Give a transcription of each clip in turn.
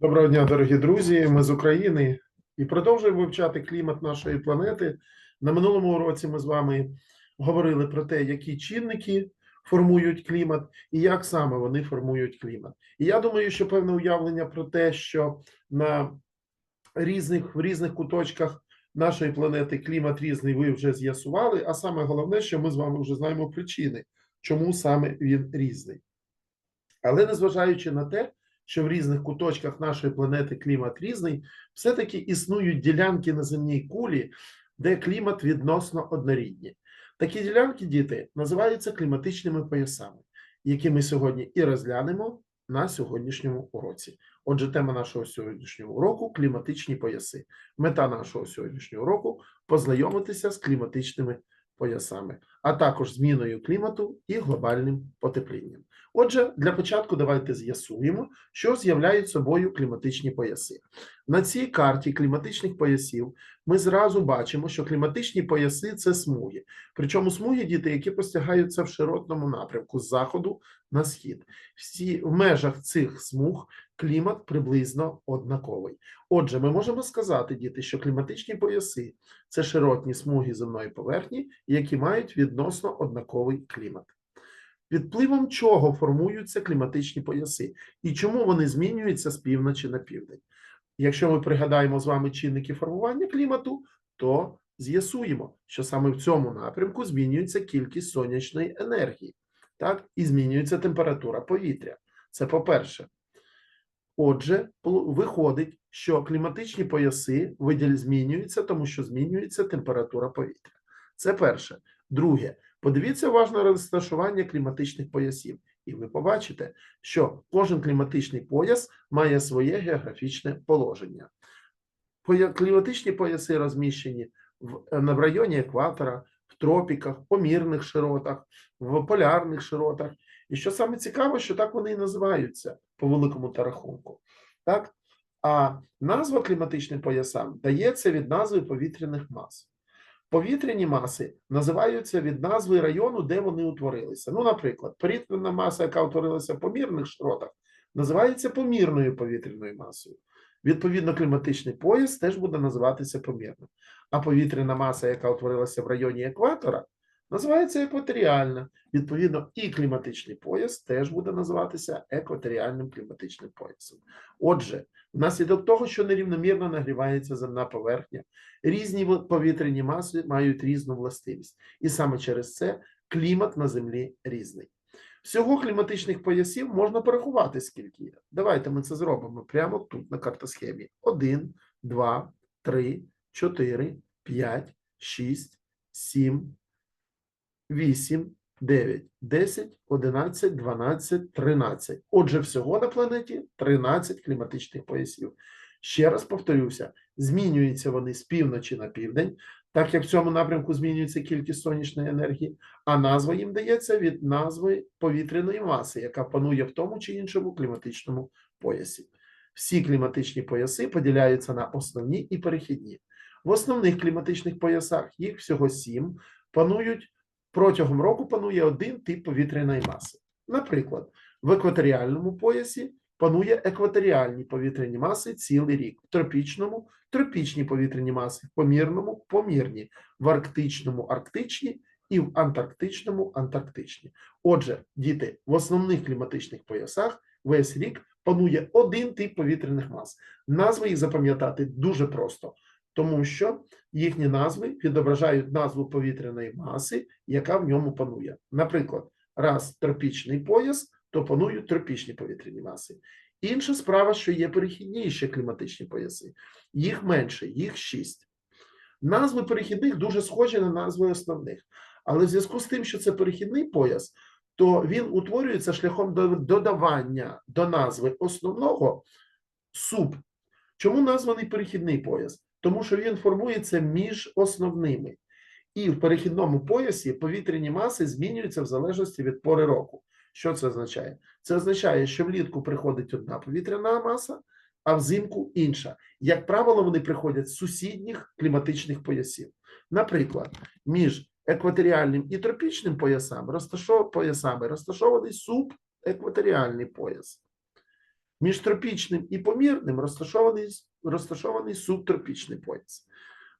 Доброго дня, дорогі друзі. Ми з України і продовжуємо вивчати клімат нашої планети. На минулому році ми з вами говорили про те, які чинники формують клімат і як саме вони формують клімат. І я думаю, що певне уявлення про те, що на різних в різних куточках нашої планети клімат різний, ви вже з'ясували. А саме головне, що ми з вами вже знаємо причини, чому саме він різний. Але незважаючи на те, що в різних куточках нашої планети клімат різний, все-таки існують ділянки на земній кулі, де клімат відносно однорідні. Такі ділянки, діти, називаються кліматичними поясами, які ми сьогодні і розглянемо на сьогоднішньому уроці. Отже, тема нашого сьогоднішнього уроку кліматичні пояси. Мета нашого сьогоднішнього уроку познайомитися з кліматичними поясами, а також зміною клімату і глобальним потеплінням. Отже, для початку давайте з'ясуємо, що з'являють собою кліматичні пояси. На цій карті кліматичних поясів ми зразу бачимо, що кліматичні пояси це смуги. Причому смуги діти, які постягаються в широтному напрямку з заходу на схід. Всі в межах цих смуг клімат приблизно однаковий. Отже, ми можемо сказати, діти, що кліматичні пояси це широтні смуги земної поверхні, які мають відносно однаковий клімат. Під впливом чого формуються кліматичні пояси і чому вони змінюються з півночі на південь? Якщо ми пригадаємо з вами чинники формування клімату, то з'ясуємо, що саме в цьому напрямку змінюється кількість сонячної енергії, так, і змінюється температура повітря. Це по-перше. Отже, виходить, що кліматичні пояси змінюються, тому що змінюється температура повітря. Це перше. Друге, подивіться уважно розташування кліматичних поясів, і ви побачите, що кожен кліматичний пояс має своє географічне положення. Кліматичні пояси розміщені в, е, в районі екватора, в тропіках, помірних широтах, в полярних широтах. І що саме цікаво, що так вони і називаються по великому та рахунку. Так? А назва кліматичним поясам дається від назви повітряних мас. Повітряні маси називаються від назви району, де вони утворилися. Ну, наприклад, повітряна маса, яка утворилася в помірних широтах, називається помірною повітряною масою. Відповідно, кліматичний пояс теж буде називатися помірним. А повітряна маса, яка утворилася в районі екватора, називається екваторіальна. Відповідно, і кліматичний пояс теж буде називатися екваторіальним кліматичним поясом. Отже, внаслідок того, що нерівномірно нагрівається земна поверхня, різні повітряні маси мають різну властивість, і саме через це клімат на землі різний. Всього кліматичних поясів можна порахувати, скільки є. Давайте ми це зробимо прямо тут на картосхемі: 1, 2, 3, 4, 5, 6, 7, 8, 9, 10, 11, 12, 13. Отже, всього на планеті 13 кліматичних поясів. Ще раз повторюся, змінюються вони з півночі на південь, так як в цьому напрямку змінюється кількість сонячної енергії, а назва їм дається від назви повітряної маси, яка панує в тому чи іншому кліматичному поясі. Всі кліматичні пояси поділяються на основні і перехідні. В основних кліматичних поясах їх всього сім, панують протягом року панує один тип повітряної маси. Наприклад, в екваторіальному поясі панує екваторіальні повітряні маси цілий рік, в тропічному тропічні повітряні маси, в помірному помірні, в арктичному арктичні і в антарктичному антарктичні. Отже, діти, в основних кліматичних поясах весь рік панує один тип повітряних мас. Назви їх запам'ятати дуже просто, тому що їхні назви відображають назву повітряної маси, яка в ньому панує. Наприклад, раз тропічний пояс, то панують тропічні повітряні маси. Інша справа, що є перехідні ще кліматичні пояси. Їх менше, їх шість. Назви перехідних дуже схожі на назви основних. Але в зв'язку з тим, що це перехідний пояс, то він утворюється шляхом додавання до назви основного суб. Чому названий перехідний пояс? Тому що він формується між основними. І в перехідному поясі повітряні маси змінюються в залежності від пори року. Що це означає? Це означає, що влітку приходить одна повітряна маса, а взимку інша. Як правило, вони приходять з сусідніх кліматичних поясів. Наприклад, між екваторіальним і тропічним поясами розташов... поясами розташований субекваторіальний пояс. Між тропічним і помірним розташований, розташований субтропічний пояс.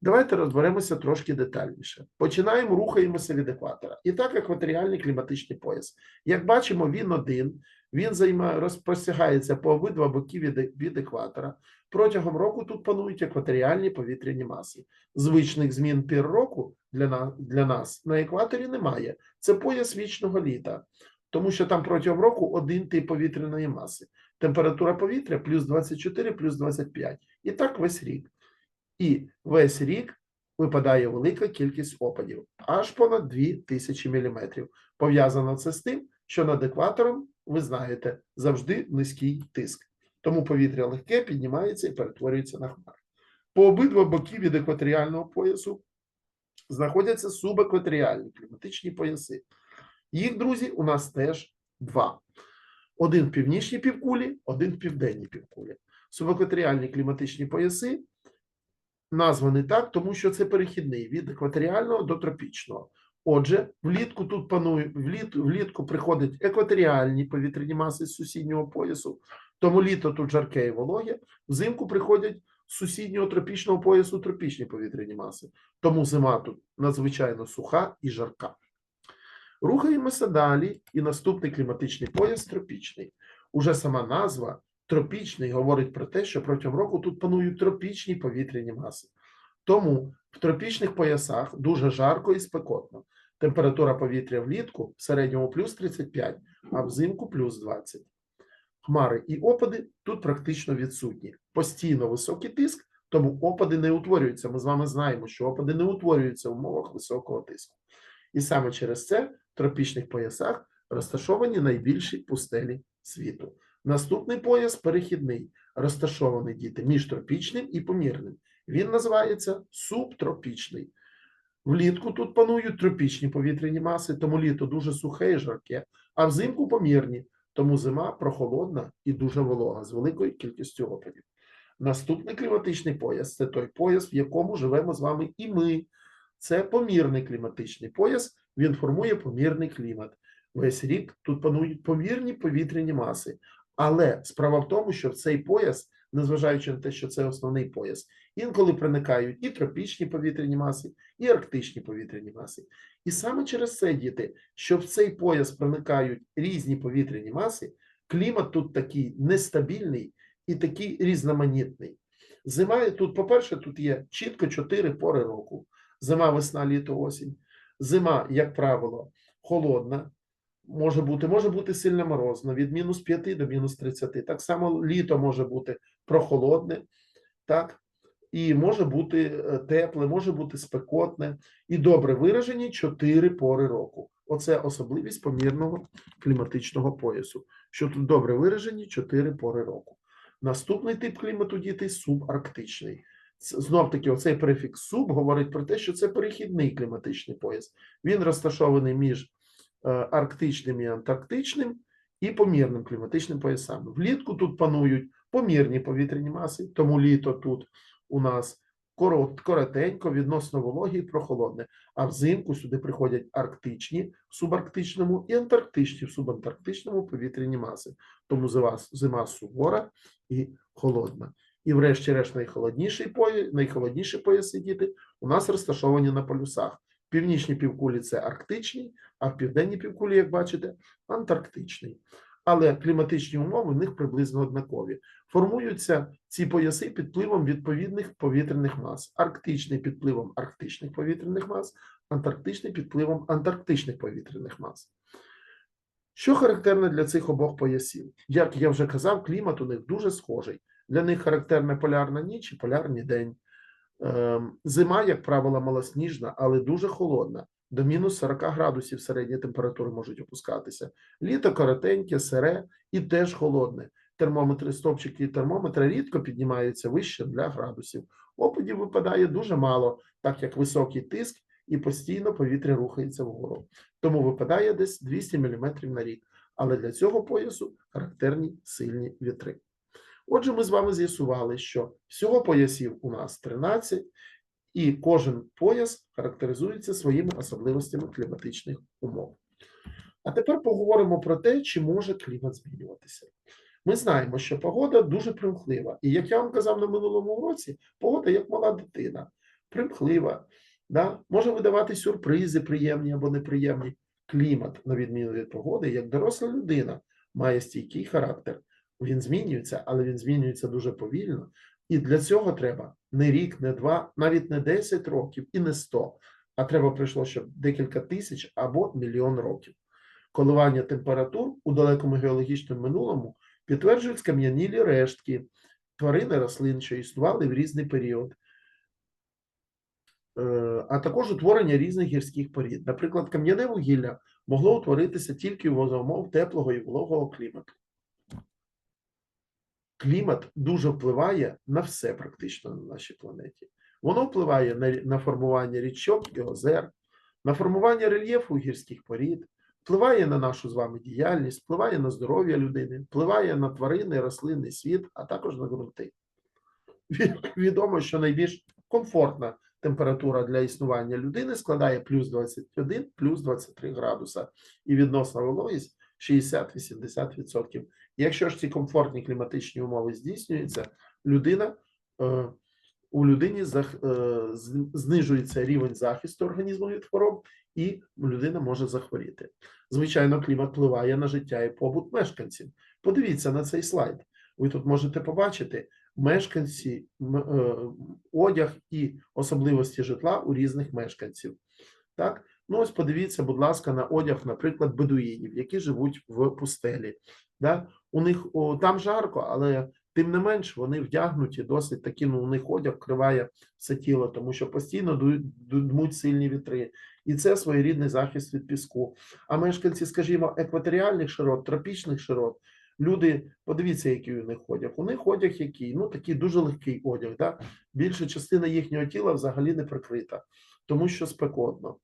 Давайте розберемося трошки детальніше. Починаємо, рухаємося від екватора. І так, екваторіальний кліматичний пояс. Як бачимо, він один, він займає, розпростягається по обидва боки від, від екватора. Протягом року тут панують екваторіальні повітряні маси. Звичних змін пір року для, на, для нас на екваторі немає. Це пояс вічного літа, тому що там протягом року один тип повітряної маси. Температура повітря плюс 24, плюс 25. І так весь рік. І весь рік випадає велика кількість опадів, аж понад 2000 мм. Пов'язано це з тим, що над екватором, ви знаєте, завжди низький тиск. Тому повітря легке піднімається і перетворюється на хмари. По обидва боки від екваторіального поясу знаходяться субекваторіальні кліматичні пояси. Їх, друзі, у нас теж два: один в північній півкулі, один в південній півкулі. Субекваторіальні кліматичні пояси названі так, тому що це перехідний від екваторіального до тропічного. Отже, влітку тут панує вліт, влітку приходять екваторіальні повітряні маси з сусіднього поясу, тому літо тут жарке і вологе, взимку приходять з сусіднього тропічного поясу тропічні повітряні маси. Тому зима тут надзвичайно суха і жарка. Рухаємося далі, і наступний кліматичний пояс тропічний. Уже сама назва тропічний говорить про те, що протягом року тут панують тропічні повітряні маси. Тому в тропічних поясах дуже жарко і спекотно. Температура повітря влітку в середньому плюс 35, а взимку плюс 20. Хмари і опади тут практично відсутні. Постійно високий тиск, тому опади не утворюються. Ми з вами знаємо, що опади не утворюються в умовах високого тиску. І саме через це тропічних поясах розташовані найбільші пустелі світу. Наступний пояс перехідний, розташований діти між тропічним і помірним. Він називається субтропічний. Влітку тут панують тропічні повітряні маси, тому літо дуже сухе і жарке, а взимку помірні, тому зима прохолодна і дуже волога з великою кількістю опадів. Наступний кліматичний пояс це той пояс, в якому живемо з вами і ми. Це помірний кліматичний пояс, він формує помірний клімат. Весь рік тут панують помірні повітряні маси. Але справа в тому, що в цей пояс, незважаючи на те, що це основний пояс, інколи проникають і тропічні повітряні маси, і арктичні повітряні маси. І саме через це, діти, що в цей пояс проникають різні повітряні маси, клімат тут такий нестабільний і такий різноманітний. Зима тут, по-перше, тут є чітко чотири пори року: зима, весна, літо, осінь. Зима, як правило, холодна. Може бути, може бути сильно морозно, від мінус 5 до мінус 30. Так само літо може бути прохолодне, так, і може бути е, тепле, може бути спекотне і добре виражені 4 пори року. Оце особливість помірного кліматичного поясу, що тут добре виражені 4 пори року. Наступний тип клімату діти субарктичний. Знов таки, оцей префікс суб говорить про те, що це перехідний кліматичний пояс. Він розташований між е, арктичним і антарктичним і помірним кліматичним поясами. Влітку тут панують помірні повітряні маси, тому літо тут у нас коротенько, відносно вологі і прохолодне. А взимку сюди приходять арктичні в субарктичному і антарктичні в субантарктичному повітряні маси. Тому зима, зима сувора і холодна. І, врешті-решт, найхолодніший пояс, найхолодніші пояси діти у нас розташовані на полюсах. В північній півкулі це арктичний, а в південній півкулі, як бачите, антарктичний. Але кліматичні умови в них приблизно однакові. Формуються ці пояси під впливом відповідних повітряних мас. Арктичний під впливом арктичних повітряних мас, антарктичний під впливом антарктичних повітряних мас. Що характерно для цих обох поясів? Як я вже казав, клімат у них дуже схожий. Для них характерна полярна ніч і полярний день. Ем, Зима, як правило, малосніжна, але дуже холодна. До мінус 40 градусів середні температури можуть опускатися. Літо коротеньке, сире і теж холодне. Термометри, стопчики і термометри рідко піднімаються вище для градусів. Опадів випадає дуже мало, так як високий тиск і постійно повітря рухається вгору. Тому випадає десь 200 мм на рік. Але для цього поясу характерні сильні вітри. Отже, ми з вами з'ясували, що всього поясів у нас 13, і кожен пояс характеризується своїми особливостями кліматичних умов. А тепер поговоримо про те, чи може клімат змінюватися. Ми знаємо, що погода дуже примхлива. І як я вам казав на минулому році, погода як мала дитина, примхлива, да? може видавати сюрпризи, приємні або неприємні. Клімат, на відміну від погоди, як доросла людина, має стійкий характер. Він змінюється, але він змінюється дуже повільно. І для цього треба не рік, не два, навіть не 10 років і не 100, а треба прийшло щоб декілька тисяч або мільйон років. Коливання температур у далекому геологічному минулому підтверджують скам'янілі рештки тварин і рослин, що існували в різний період, Е, а також утворення різних гірських порід. Наприклад, кам'яне вугілля могло утворитися тільки за умов теплого і вологого клімату. Клімат дуже впливає на все практично на нашій планеті. Воно впливає на, на формування річок і озер, на формування рельєфу гірських порід, впливає на нашу з вами діяльність, впливає на здоров'я людини, впливає на тварини, рослинний світ, а також на ґрунти. Відомо, що найбільш комфортна температура для існування людини складає плюс 21, плюс 23 градуса, і відносна вологість 60-80%. Якщо ж ці комфортні кліматичні умови здійснюються, людина е, у людині е, знижується рівень захисту організму від хвороб, і людина може захворіти. Звичайно, клімат впливає на життя і побут мешканців. Подивіться на цей слайд. Ви тут можете побачити мешканці, е, одяг і особливості житла у різних мешканців. Так, ну ось подивіться, будь ласка, на одяг, наприклад, бедуїнів, які живуть в пустелі. Да? У них о, там жарко, але тим не менш вони вдягнуті досить такі, ну у них одяг вкриває все тіло, тому що постійно дмуть сильні вітри. І це своєрідний захист від піску. А мешканці, скажімо, екваторіальних широт, тропічних широт, люди, подивіться, який у них одяг. У них одяг який? Ну, такий дуже легкий одяг. Да? Більша частина їхнього тіла взагалі не прикрита, тому що спекотно.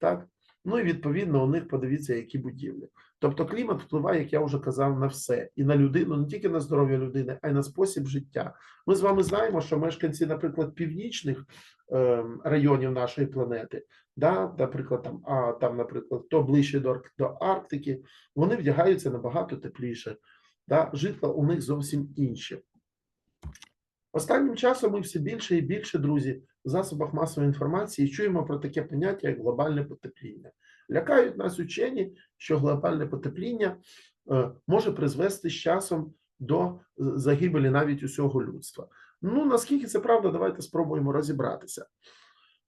Так? Ну і відповідно у них подивіться, які будівлі. Тобто клімат впливає, як я вже казав, на все і на людину, не тільки на здоров'я людини, а й на спосіб життя. Ми з вами знаємо, що мешканці, наприклад, північних ем, районів нашої планети, да, наприклад, там, а там, наприклад, хто ближче до, до Арктики, вони вдягаються набагато тепліше. Да, житла у них зовсім інші. Останнім часом ми все більше і більше, друзі, засобах масової інформації чуємо про таке поняття, як глобальне потепління. Лякають нас учені, що глобальне потепління е, може призвести з часом до загибелі навіть усього людства. Ну наскільки це правда, давайте спробуємо розібратися.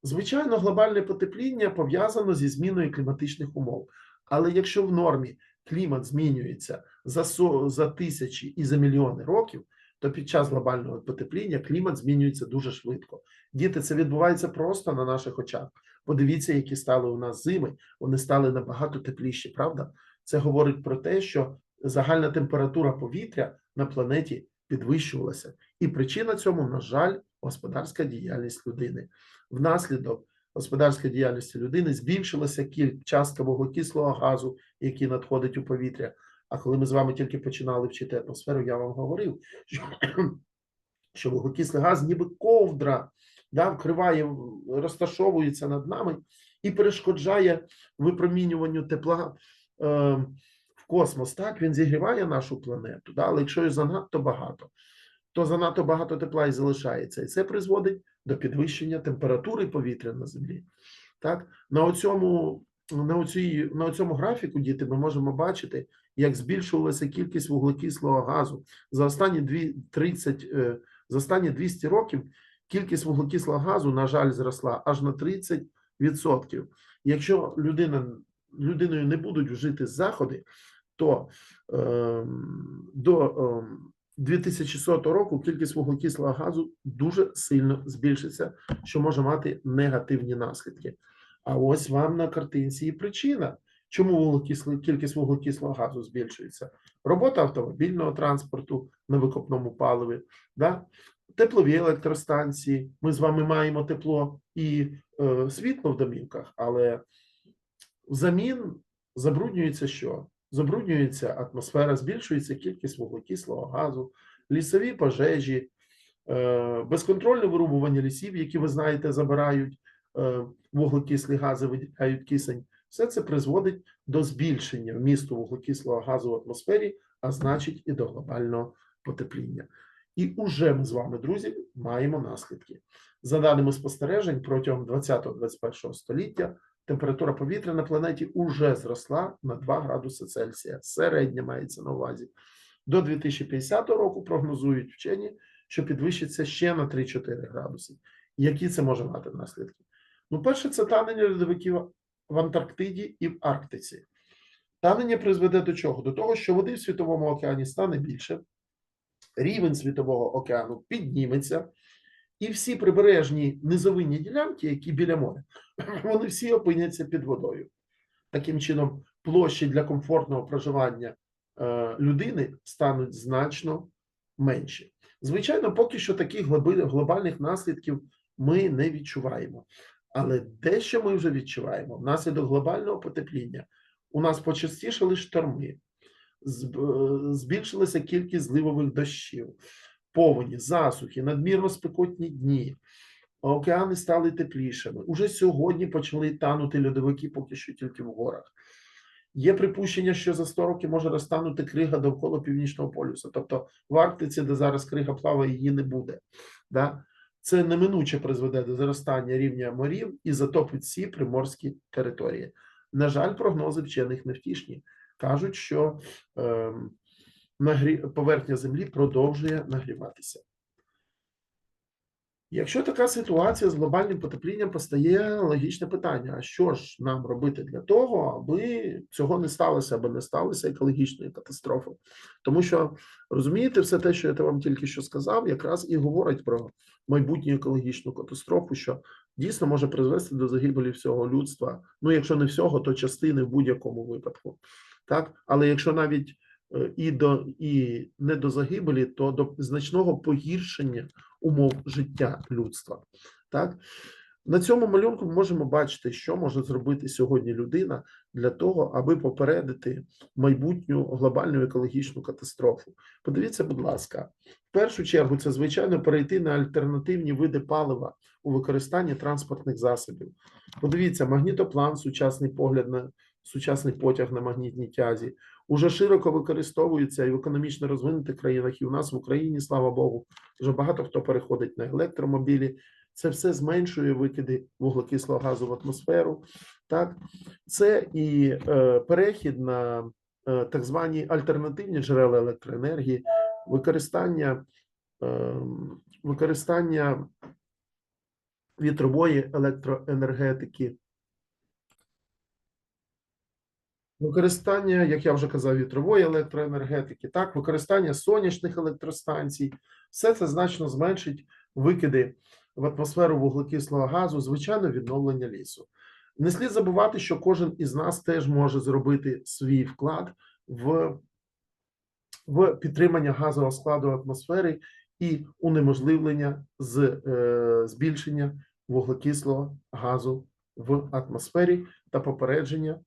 Звичайно, глобальне потепління пов'язано зі зміною кліматичних умов. Але якщо в нормі клімат змінюється за, за тисячі і за мільйони років, то під час глобального потепління клімат змінюється дуже швидко. Діти, це відбувається просто на наших очах. Подивіться, які стали у нас зими, вони стали набагато тепліші, правда? Це говорить про те, що загальна температура повітря на планеті підвищувалася. І причина цьому, на жаль, господарська діяльність людини. Внаслідок господарської діяльності людини збільшилася кіль- частка вуглекислого газу, який надходить у повітря. А коли ми з вами тільки починали вчити атмосферу, я вам говорив, що, що вуглекислий газ ніби ковдра, да, вкриває, розташовується над нами і перешкоджає випромінюванню тепла е, в космос. Так, він зігріває нашу планету, да, але якщо його занадто багато, то занадто багато тепла і залишається. І це призводить до підвищення температури повітря на землі. Так, на оцьому, на оцій, на цьому графіку, діти, ми можемо бачити, як збільшувалася кількість вуглекислого газу за останні 30, е, за останні 200 років. Кількість вуглекислого газу, на жаль, зросла аж на 30%. Якщо людина, людиною не будуть вжити заходи, то ем, до ем, 2100 року кількість вуглекислого газу дуже сильно збільшиться, що може мати негативні наслідки. А ось вам на картинці і причина, чому кількість вуглекислого газу збільшується. Робота автомобільного транспорту на викопному паливі, да? теплові електростанції. Ми з вами маємо тепло і е, світло в домівках, але взамін забруднюється що? Забруднюється атмосфера, збільшується кількість вуглекислого газу, лісові пожежі, е, безконтрольне вирубування лісів, які ви знаєте, забирають е, вуглекислі гази, виділяють кисень. Все це призводить до збільшення вмісту вуглекислого газу в атмосфері, а значить і до глобального потепління. І уже ми з вами, друзі, маємо наслідки. За даними спостережень, протягом 20-21 століття температура повітря на планеті уже зросла на 2 градуси Цельсія. Середня мається на увазі. До 2050 року прогнозують вчені, що підвищиться ще на 3-4 градуси. Які це може мати наслідки? Ну, перше, це танення льодовиків в Антарктиді і в Арктиці. Танення призведе до чого? До того, що води в Світовому океані стане більше, рівень Світового океану підніметься, і всі прибережні низовинні ділянки, які біля моря, вони всі опиняться під водою. Таким чином, площі для комфортного проживання е, людини стануть значно менші. Звичайно, поки що таких глобальних наслідків ми не відчуваємо. Але дещо ми вже відчуваємо внаслідок глобального потепління. У нас почастішали шторми, е, збільшилася кількість зливових дощів, повені, засухи, надмірно спекотні дні. Океани стали теплішими. Уже сьогодні почали танути льодовики, поки що тільки в горах. Є припущення, що за 100 років може розтанути крига довкола північного полюса. Тобто в Арктиці, де зараз крига плаває, її не буде. Да? Це неминуче призведе до зростання рівня морів і затопить всі приморські території. На жаль, прогнози вчених невтішні. Кажуть, що ем, нагрі... поверхня Землі продовжує нагріватися. Якщо така ситуація з глобальним потеплінням постає логічне питання: а що ж нам робити для того, аби цього не сталося, аби не сталося екологічної катастрофи? Тому що розумієте, все те, що я вам тільки що сказав, якраз і говорить про майбутню екологічну катастрофу, що дійсно може призвести до загибелі всього людства. Ну, якщо не всього, то частини в будь-якому випадку. Так, але якщо навіть е, і до і не до загибелі, то до значного погіршення умов життя людства. Так на цьому малюнку ми можемо бачити, що може зробити сьогодні людина для того, аби попередити майбутню глобальну екологічну катастрофу. Подивіться, будь ласка, в першу чергу це звичайно перейти на альтернативні види палива у використанні транспортних засобів. Подивіться, магнітоплан, сучасний погляд на сучасний потяг на магнітній тязі, уже широко використовується і в економічно розвинутих країнах, і у нас в Україні, слава Богу, вже багато хто переходить на електромобілі. Це все зменшує викиди вуглекислого газу в атмосферу. Так, це і е, перехід на е, так звані альтернативні джерела електроенергії, використання, е, використання вітрової електроенергетики. Використання, як я вже казав, вітрової електроенергетики, так, використання сонячних електростанцій, все це значно зменшить викиди в атмосферу вуглекислого газу, звичайно, відновлення лісу. Не слід забувати, що кожен із нас теж може зробити свій вклад в, в підтримання газового складу атмосфери і унеможливлення з е, збільшення вуглекислого газу в атмосфері та попередження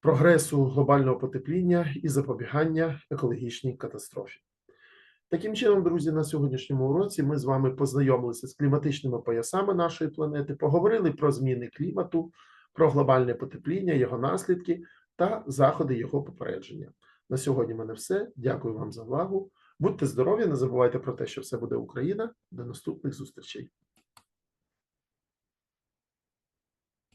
прогресу глобального потепління і запобігання екологічній катастрофі. Таким чином, друзі, на сьогоднішньому уроці ми з вами познайомилися з кліматичними поясами нашої планети, поговорили про зміни клімату, про глобальне потепління, його наслідки та заходи його попередження. На сьогодні в мене все. Дякую вам за увагу. Будьте здорові, не забувайте про те, що все буде Україна. До наступних зустрічей.